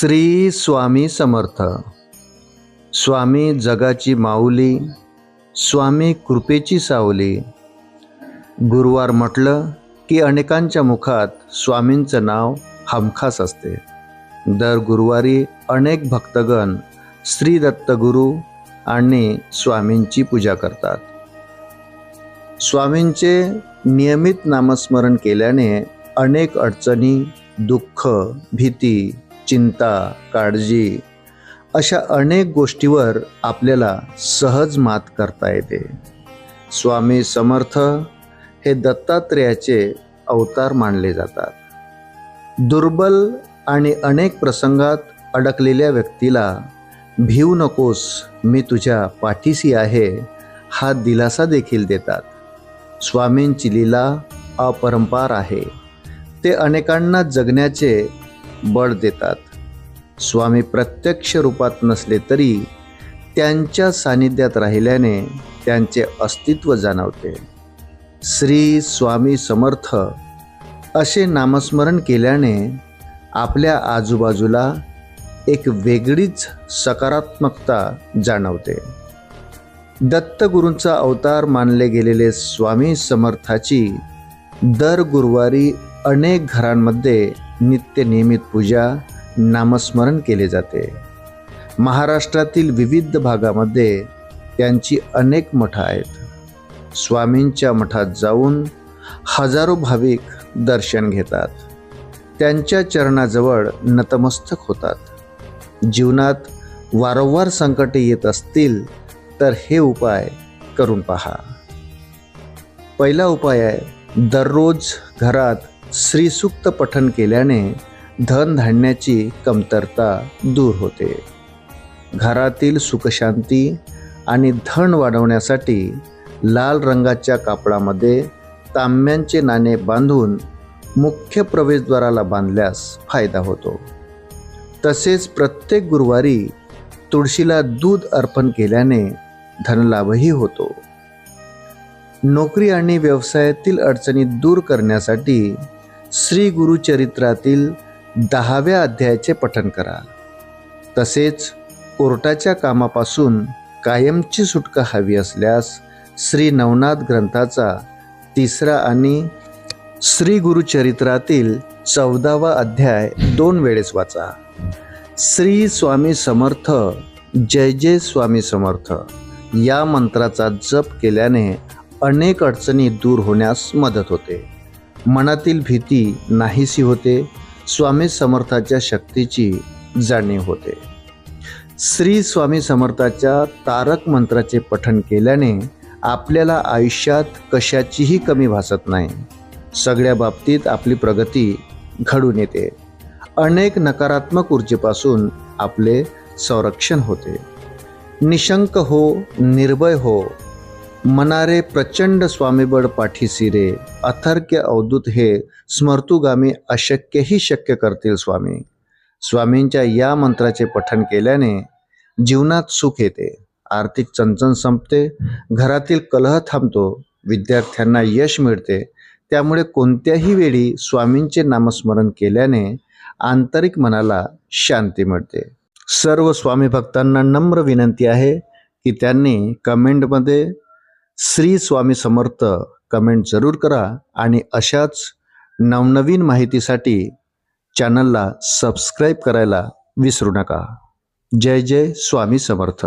श्री स्वामी समर्थ. स्वामी जगाची माऊली स्वामी कृपेची सावली. गुरुवार म्हटलं की अनेकांच्या मुखात स्वामींचं नाव हमखास असते. दर गुरुवारी अनेक भक्तगण श्री दत्तगुरू आणि स्वामींची पूजा करतात. स्वामींचे नियमित नामस्मरण केल्याने अनेक अडचणी दुःख भीती चिंता काळजी अशा अनेक गोष्टीवर आपल्याला सहज मात करता येते. स्वामी समर्थ हे दत्तात्रेयाचे अवतार मानले जातात. दुर्बल आणि अनेक प्रसंगात अडकलेल्या व्यक्तीला भिऊ नकोस मी तुझ्या पाठीशी आहे हा दिलासा देखील देतात. स्वामींची लीला अपरंपार आहे. ते अनेकांना जगण्याचे बळ देतात. स्वामी प्रत्यक्ष रूपात नसले तरी त्यांच्या सानिध्यात राहिल्याने त्यांचे अस्तित्व जाणवते. श्री स्वामी समर्थ असे नामस्मरण केल्याने आपल्या आजूबाजूला एक वेगळीच सकारात्मकता जाणवते. दत्तगुरूंचा अवतार मानले गेलेले स्वामी समर्थाची दर गुरुवारी अनेक घरांमध्ये नित्य नियमित पूजा नामस्मरण केले जाते. महाराष्ट्रातील विविध भागामध्ये त्यांची अनेक मठं आहेत. स्वामींच्या मठात जाऊन हजारो भाविक दर्शन घेतात. त्यांच्या चरणाजवळ नतमस्तक होतात. जीवनात वारंवार संकटे येत असतील तर हे उपाय करून पहा. पहिला उपाय आहे दररोज घरात श्रीसूक्त पठण केल्याने धनधान्याची कमतरता दूर होते. घरातील सुखशांती आणि धन वाढवण्यासाठी लाल रंगाच्या कापडामध्ये तांब्यांचे नाणे बांधून मुख्य प्रवेशद्वाराला बांधल्यास फायदा होतो. तसेच प्रत्येक गुरुवारी तुळशीला दूध अर्पण केल्याने धनलाभही होतो. नोकरी आणि व्यवसायातील अडचणी दूर करण्यासाठी श्री गुरुचरित्रातील दहाव्या अध्यायाचे पठण करा. तसेच कोर्टाच्या कामापासून कायमची सुटका हवी असल्यास श्री नवनाथ ग्रंथाचा तिसरा आणि श्री गुरुचरित्रातील चौदावा अध्याय दोन वेळेस वाचा. श्री स्वामी समर्थ जय जय स्वामी समर्थ. या मंत्राचा जप केल्याने अनेक अडचणी दूर होण्यास मदत होते. मनातील भीती नाहीशी होते. स्वामी समर्थाच्या शक्तीची जाणीव होते. श्री स्वामी समर्थाच्या तारक मंत्राचे पठण केल्याने आपल्याला आयुष्यात कशाचीही कमी भासत नाही. सगळ्या बाबतीत आपली प्रगती घडून येते. अनेक नकारात्मक ऊर्जेपासून आपले संरक्षण होते. निशंक हो निर्भय हो मनारे प्रचंड स्वामीबळ पाठीसी रे अथर्क्य अवधूत हे स्मर्तुगामी अशक्यही शक्य करतील स्वामी. स्वामींच्या या मंत्राचे पठण केल्याने जीवनात सुख येते आर्थिक चणचण संपते घरातील कलह थांबतो विद्यार्थ्यांना यश मिळते त्यामुळे कोणत्याही वेळी स्वामींचे नामस्मरण केल्याने आंतरिक मनाला शांती मिळते. सर्व स्वामी भक्तांना नम्र विनंती आहे की त्यांनी कमेंटमध्ये श्री स्वामी समर्थ कमेंट जरूर करा आणि अशाच नवनवीन माहितीसाठी चॅनलला सबस्क्राईब करायला विसरू नका. जय जय स्वामी समर्थ.